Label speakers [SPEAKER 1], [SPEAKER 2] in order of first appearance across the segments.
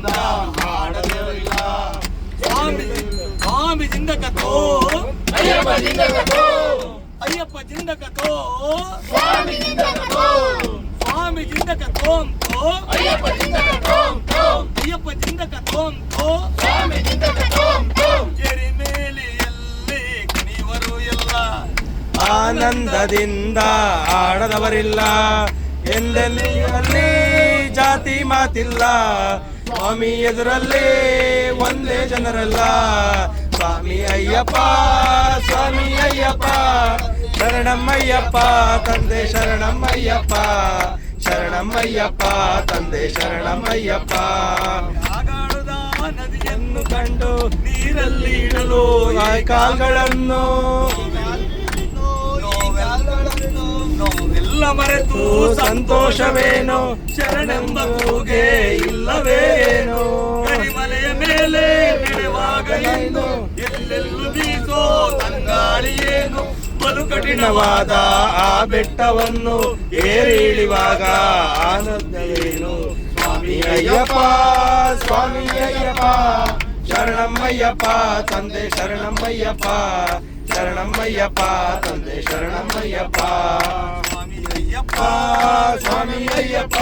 [SPEAKER 1] ದಿಂದ ಆಡದಿರಲಿಲ್ಲ
[SPEAKER 2] ಸ್ವಾಮಿ ಸ್ವಾಮಿ ಜಿಂದಕತೋ
[SPEAKER 1] ಅಯ್ಯಪ್ಪ ಜಿಂದಗತೋ
[SPEAKER 2] ಅಯ್ಯಪ್ಪ ಜಿಂದಕತೋ
[SPEAKER 1] ಸ್ವಾಮಿ ಜಿಂದಗತೋ
[SPEAKER 2] ಸ್ವಾಮಿ ಜಿಂದಕತೋಂತೋ
[SPEAKER 1] ಅಯ್ಯಪ್ಪ ಜಿಂದಗತೋ
[SPEAKER 2] ಅಯ್ಯಪ್ಪ ಜಿಂದಕತೋಂತೋ
[SPEAKER 1] ಸ್ವಾಮಿ ಜಿಂದಗತೋ
[SPEAKER 2] ಎರಿಮೇಲಿಯಲ್ಲಿ ಕುಣಿವರು ಎಲ್ಲ
[SPEAKER 3] ಆನಂದದಿಂದ ಆಡದವರಿಲ್ಲ ಎಂದೆಲ್ಲಿ ಜಾತಿ ಮಾತಿಲ್ಲ. ಸ್ವಾಮಿ ಎದುರಲ್ಲೇ ಒಂದೇ ಜನರಲ್ಲ. ಸ್ವಾಮಿ ಅಯ್ಯಪ್ಪ ಸ್ವಾಮಿ ಅಯ್ಯಪ್ಪ. ಶರಣಮ್ಮಯ್ಯಪ್ಪ, ತಂದೆ ಶರಣಮ್ಮಯ್ಯಪ್ಪ. ಶರಣಮ್ಮಯ್ಯಪ್ಪ, ತಂದೆ ಶರಣಮ್ಮಯ್ಯಪ್ಪ.
[SPEAKER 2] ನದಿಯನ್ನು
[SPEAKER 3] ಕಂಡು
[SPEAKER 2] ನೀರಲ್ಲಿ ಇಡಲು
[SPEAKER 3] ಕಾಲ್ಗಳನ್ನು
[SPEAKER 2] ಮರೆತು
[SPEAKER 3] ಸಂತೋಷವೇನು,
[SPEAKER 2] ಶರಣೆಂಬ ಕೂಗೆ ಇಲ್ಲವೇನೋ. ಕರಿಮಲೆಯ ಮೇಲೆ ನಡೆವಾಗ ಏನು ಎಲ್ಲೆಲ್ಲೂ ಬೀಸೋ ತಂಗಾಳಿಯೇನು ಬಲು
[SPEAKER 3] ಕಠಿಣವಾದ ಆ ಬೆಟ್ಟವನ್ನು ಏರಿಳಿವಾಗ ಆನಂದವೇನು? ಸ್ವಾಮಿ ಅಯ್ಯಪ್ಪ ಸ್ವಾಮಿ ಅಯ್ಯಪ್ಪ ಶರಣಮ್ಮಯ್ಯಪ್ಪ, ತಂದೆ ಶರಣಮ್ಮಯ್ಯಪ್ಪ ಶರಣಮ್ಮಯ್ಯಪ್ಪ, ತಂದೆ ಶರಣಮ್ಮಯ್ಯಪ್ಪ.
[SPEAKER 2] ಅಯ್ಯಪ್ಪ
[SPEAKER 3] ಸ್ವಾಮಿ ಅಯ್ಯಪ್ಪ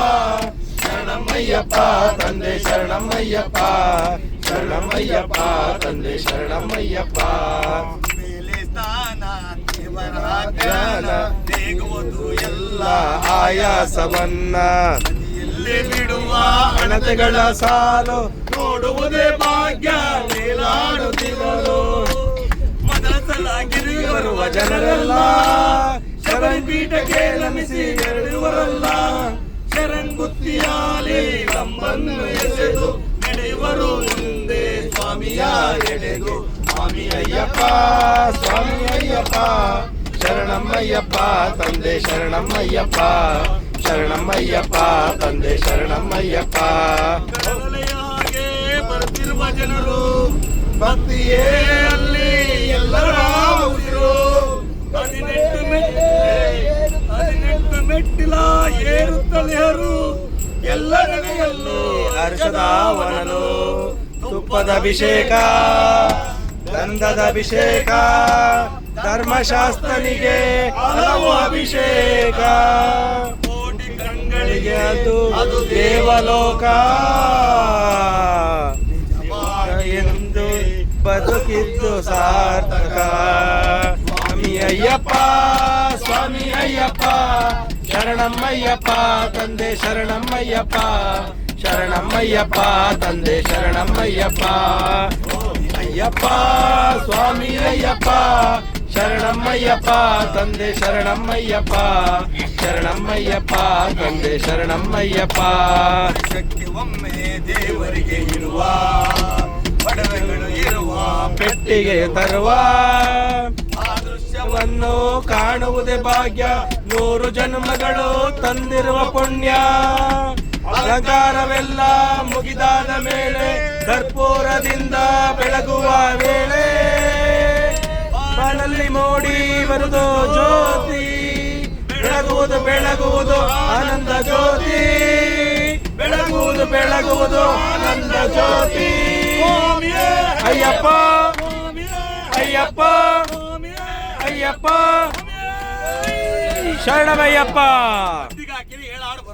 [SPEAKER 3] ಶರಣಮ್ಮಯ್ಯಪ್ಪ ತಂದೆ ಶರಣಮ್ಮಯ್ಯಪ್ಪ ಶರಣಮ್ಮಯ್ಯಪ್ಪ ತಂದೆ ಶರಣಮ್ಮಯ್ಯಪ್ಪ.
[SPEAKER 2] ಮೇಲೆ ಸ್ಥಾನ ದೇವರ
[SPEAKER 3] ಜ್ಞಾನ
[SPEAKER 2] ದೇಗುವುದು ಎಲ್ಲ
[SPEAKER 3] ಆಯಾಸವನ್ನ
[SPEAKER 2] ಇಲ್ಲಿ ಬಿಡುವ
[SPEAKER 3] ಹಣತೆಗಳ ಸಾಲು
[SPEAKER 2] ನೋಡುವುದೇ ಭಾಗ್ಯ ಮೇಲಾಡುತ್ತಿರಲು ಮೊದಲ ಸಲ
[SPEAKER 3] ಬರುವ ಜನರೆಲ್ಲ ಪೀಠಕ್ಕೆ ನಮಿಸಿ ಎರಡುವರಲ್ಲ
[SPEAKER 2] ಶರಂಗುತ್ತಿಯಾಲಿ ಕಂಬನ್ನು ಎಸೆದು ನಡೆಯುವರು ಮುಂದೆ ಸ್ವಾಮಿಯ ಎಡೆದು
[SPEAKER 3] ಸ್ವಾಮಿ ಅಯ್ಯಪ್ಪ ಸ್ವಾಮಿ ಅಯ್ಯಪ್ಪ ಶರಣಮ್ಮಯ್ಯಪ್ಪ, ತಂದೆ ಶರಣಮ್ಮಯ್ಯಪ್ಪ ಶರಣಮ್ಮಯ್ಯಪ್ಪ, ತಂದೆ ಶರಣಮ್ಮಯ್ಯಪ್ಪ.
[SPEAKER 2] ಬರ್ತಿರುವ ಜನರು ಭಕ್ತಿಯೇ ಅಲ್ಲಿ ಎಲ್ಲರ ಎಲ್ಲರಿಗೆಲ್ಲೂ
[SPEAKER 3] ಹರ್ಷದ ವನನು ತುಪ್ಪದ ಅಭಿಷೇಕ, ಗಂಧದ ಅಭಿಷೇಕ, ಧರ್ಮಶಾಸ್ತ್ರನಿಗೆ ಹಲವು ಅಭಿಷೇಕ.
[SPEAKER 2] ಕೋಟಿ
[SPEAKER 3] ಗಳಿಗೆ
[SPEAKER 2] ಕಣ್ಗಳಿಗೆ
[SPEAKER 3] ಅದು
[SPEAKER 2] ಅದು
[SPEAKER 3] ದೇವಲೋಕ ಎಂದು ಬದುಕಿದ್ದು ಸಾರ್ಥಕ. ಶರಣಮ್ಮಯ್ಯಪ್ಪ ತಂದೆ ಶರಣಮ್ಮಯ್ಯಪ್ಪ ಶರಣಮ್ಮಯ್ಯಪ್ಪ ತಂದೆ ಶರಣಮ್ಮಯ್ಯಪ್ಪ ಅಯ್ಯಪ್ಪ ಸ್ವಾಮಿ ಅಯ್ಯಪ್ಪ ಶರಣಮ್ಮಯ್ಯಪ್ಪ ತಂದೆ ಶರಣಮ್ಮಯ್ಯಪ್ಪ ಶರಣಮ್ಮಯ್ಯಪ್ಪ ತಂದೆ ಶರಣಮ್ಮಯ್ಯಪ್ಪ
[SPEAKER 2] ವರ್ಷಕ್ಕೆ ಒಮ್ಮೆ ದೇವರಿಗೆ ಇರುವ ಒಡವೆಗಳು ಇರುವ
[SPEAKER 3] ಪೆಟ್ಟಿಗೆ ತರುವ
[SPEAKER 2] ದೃಶ್ಯವನ್ನು
[SPEAKER 3] ಕಾಣುವುದೇ ಭಾಗ್ಯ. ನೂರು ಜನ್ಮಗಳು ತಂದಿರುವ ಪುಣ್ಯ. ಅಲಂಕಾರವೆಲ್ಲ ಮುಗಿದಾದ ಮೇಲೆ ಕರ್ಪೂರದಿಂದ ಬೆಳಗುವ ವೇಳೆ ಬಾಳಲ್ಲಿ ಮೂಡಿ ಬರುವುದು ಜ್ಯೋತಿ. ಬೆಳಗುವುದು ಬೆಳಗುವುದು ಆನಂದ ಜ್ಯೋತಿ. ಬೆಳಗುವುದು ಬೆಳಗುವುದು ಆನಂದ ಜ್ಯೋತಿ. ಅಯ್ಯಪ್ಪ ಅಯ್ಯಪ್ಪ. ಅಯ್ಯಪ್ಪ ಶರಣಮಯ್ಯಪ್ಪ